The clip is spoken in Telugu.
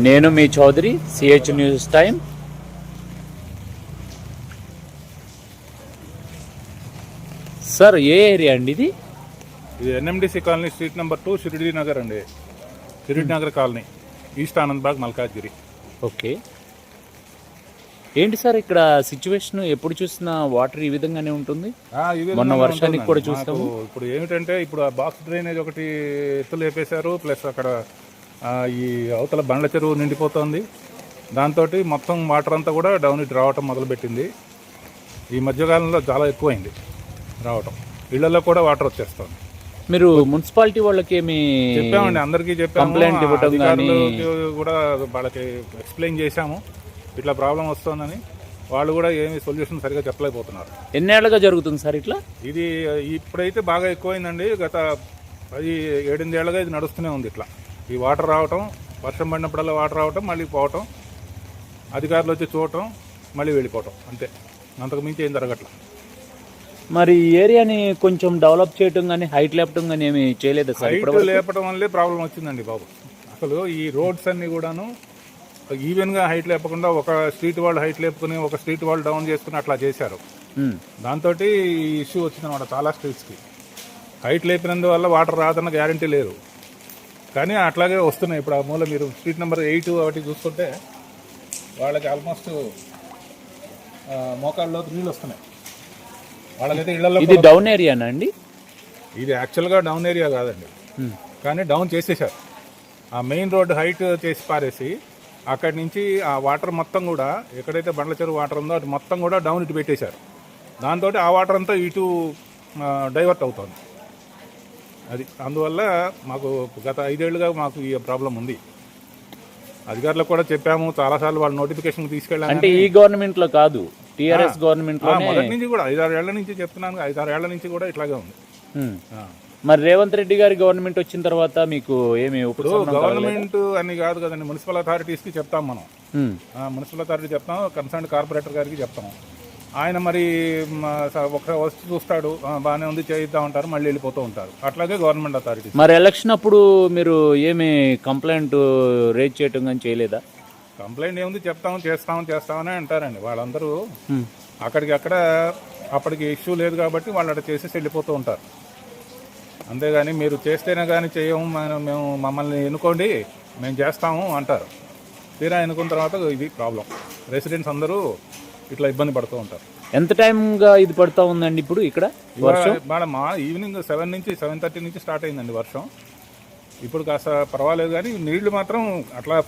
నేను మీ Chowdary CH news time sir ఏ ఏరియా అండి ఇది? ఇది NMDC colony street number two Shiridi Nagar అండి. Shiridi Nagar colony east Anand Bagh Malkajgiri. Okay. ఏంటి సార్ ఇక్కడ సిచ్యువేషన్ ఎప్పుడు చూసినా వాటర్ ఈ విధంగానే ఉంటుంది? ఆ, ఈ విధంగా మొన్న వర్షానికి. కూడా మాకు చూస్తాము. ఇప్పుడు ఏమిటంటే ఇప్పుడు ఆ బాక్స్ డ్రైనేజ్ ఒకటి ఎత్తులు వేపేశారు ప్లస్ అక్కడ ఈ అవతల బండ్ల చెరువు నిండిపోతుంది. దాంతో మొత్తం వాటర్ అంతా కూడా డౌన్ ఇటు రావటం మొదలుపెట్టింది. ఈ మధ్యకాలంలో చాలా ఎక్కువైంది రావటం. ఇళ్ళలో కూడా వాటర్ వచ్చేస్తుంది. మీరు మున్సిపాలిటీ వాళ్ళకి ఏమి చెప్పామండి అందరికీ చెప్పాము. కంప్లైంట్ ఇవ్వటం అధికారులకి కూడా వాళ్ళకి ఎక్స్ప్లెయిన్ చేశాము. ఇట్లా ప్రాబ్లం వస్తుందని వాళ్ళు కూడా ఏమి సొల్యూషన్ సరిగా చెప్పలేకపోతున్నారు. ఎన్నేళ్ళుగా జరుగుతుంది సార్ ఇట్లా? ఇది ఇప్పుడైతే బాగా ఎక్కువైందండి. గత పది ఏడెనిమిదేళ్ళుగా ఇది నడుస్తూనే ఉంది ఇట్లా. ఈ వాటర్ రావటం వర్షం పడినప్పుడల్లా వాటర్ రావటం మళ్ళీ పోవటం అధికారులు వచ్చి చూడటం మళ్ళీ వెళ్ళిపోవటం అంతే. అంతకు మించి ఏం జరగట్ల. మరి ఈ ఏరియాని కొంచెం డెవలప్ చేయటం కానీ హైట్ లేపటం కానీ ఏమి చేయలేదా సార్ హైట్? లేపటం వల్లే ప్రాబ్లం వచ్చిందండి బాబు. అసలు ఈ రోడ్స్ అన్ని కూడాను ఈవెన్గా హైట్ లేపకుండా ఒక స్ట్రీట్ వాళ్ళు హైట్ లేపుకుని ఒక స్ట్రీట్ వాళ్ళు డౌన్ చేసుకుని అట్లా చేశారు. దాంతో ఈ ఇష్యూ వచ్చిందన్నమాట చాలా స్ట్రీట్స్కి. హైట్ లేపినందువల్ల వాటర్ రాదన్న గ్యారంటీ లేదు. కానీ అట్లాగే వస్తున్నాయి. ఇప్పుడు ఆ మూల మీరు స్ట్రీట్ నెంబర్ ఎయిట్ ఒకటి చూసుకుంటే వాళ్ళకి ఆల్మోస్ట్ మోకాళ్ళలోకి నీళ్ళు వస్తున్నాయి. వాళ్ళకైతే ఇళ్ళలో ఇది డౌన్ ఏరియానా అండి? ఇది యాక్చువల్గా డౌన్ ఏరియా కాదండి. ఉమ్. కానీ డౌన్ చేసేసారు. ఆ మెయిన్ రోడ్ హైట్ చేసి పారేసి అక్కడి నుంచి ఆ వాటర్ మొత్తం కూడా ఎక్కడైతే బండ్ల చెరువు వాటర్ ఉందో అది మొత్తం కూడా డౌన్ ఇటు పెట్టేశారు. దాంతో ఆ వాటర్ అంతా ఇటు డైవర్ట్ అవుతుంది. అది అందువల్ల మాకు గత ఐదేళ్ళుగా మాకు ఈ ప్రాబ్లం ఉంది. అధికారులకు కూడా చెప్పాము చాలాసార్లు వాళ్ళ నోటిఫికేషన్ తీసుకెళ్ళాము అంటే ఈ గవర్నమెంట్లో కాదు టిఆర్ఎస్ గవర్నమెంట్లోనే మొదటి నుంచి కూడా ఐదారు ఏళ్ళ నుంచి చెప్తున్నాను ఐదారు ఏళ్ళ నుంచి కూడా ఇట్లాగే ఉంది. మరి రేవంత్ రెడ్డి గారి గవర్నమెంట్ వచ్చిన తర్వాత మీకు ఏమి ఇప్పుడు? గవర్నమెంట్ అని కాదు కదండి మున్సిపల్ అథారిటీస్కి చెప్తాం మనం. మున్సిపల్ అథారిటీ చెప్తాం కన్సర్న్ కార్పొరేటర్ గారికి చెప్తాం. ఆయన మరి మ, స- ఒక వచ్చి చూస్తాడు బాగానే ఉంది చేయిద్దాం ఉంటారు మళ్ళీ వెళ్ళిపోతూ ఉంటారు. అట్లాగే గవర్నమెంట్ అథారిటీస్ మరి ఎలక్షన్ అప్పుడు మీరు ఏమి కంప్లైంట్ రేజ్ చేయటం కానీ చేయలేదా? కంప్లైంట్ ఏముంది చెప్తాం చేస్తాం చేస్తామని అంటారండి. వాళ్ళందరూ. అక్కడికి అక్కడ అప్పటికి ఇష్యూ లేదు కాబట్టి వాళ్ళు అక్కడ చేసేసి వెళ్ళిపోతూ ఉంటారు. అంతేగాని మీరు చేస్తేనే కానీ చేయము మేము మమ్మల్ని ఎన్నుకోండి మేము చేస్తాము అంటారు. తీరా ఎన్నుకున్న తర్వాత ఇది ప్రాబ్లం రెసిడెంట్స్ అందరూ ఇట్లా ఇబ్బంది పడుతూ ఉంటారు. ఎంత టైంగా ఇది పడుతా ఉందండి ఇప్పుడు ఇక్కడ వర్షం? ఇవాళ మా ఈవినింగ్ సెవెన్ నుంచి సెవెన్ థర్టీ నుంచి స్టార్ట్ అయిందండి వర్షం. ఇప్పుడు కాస్త పర్వాలేదు కానీ నీళ్ళు మాత్రం అట్లా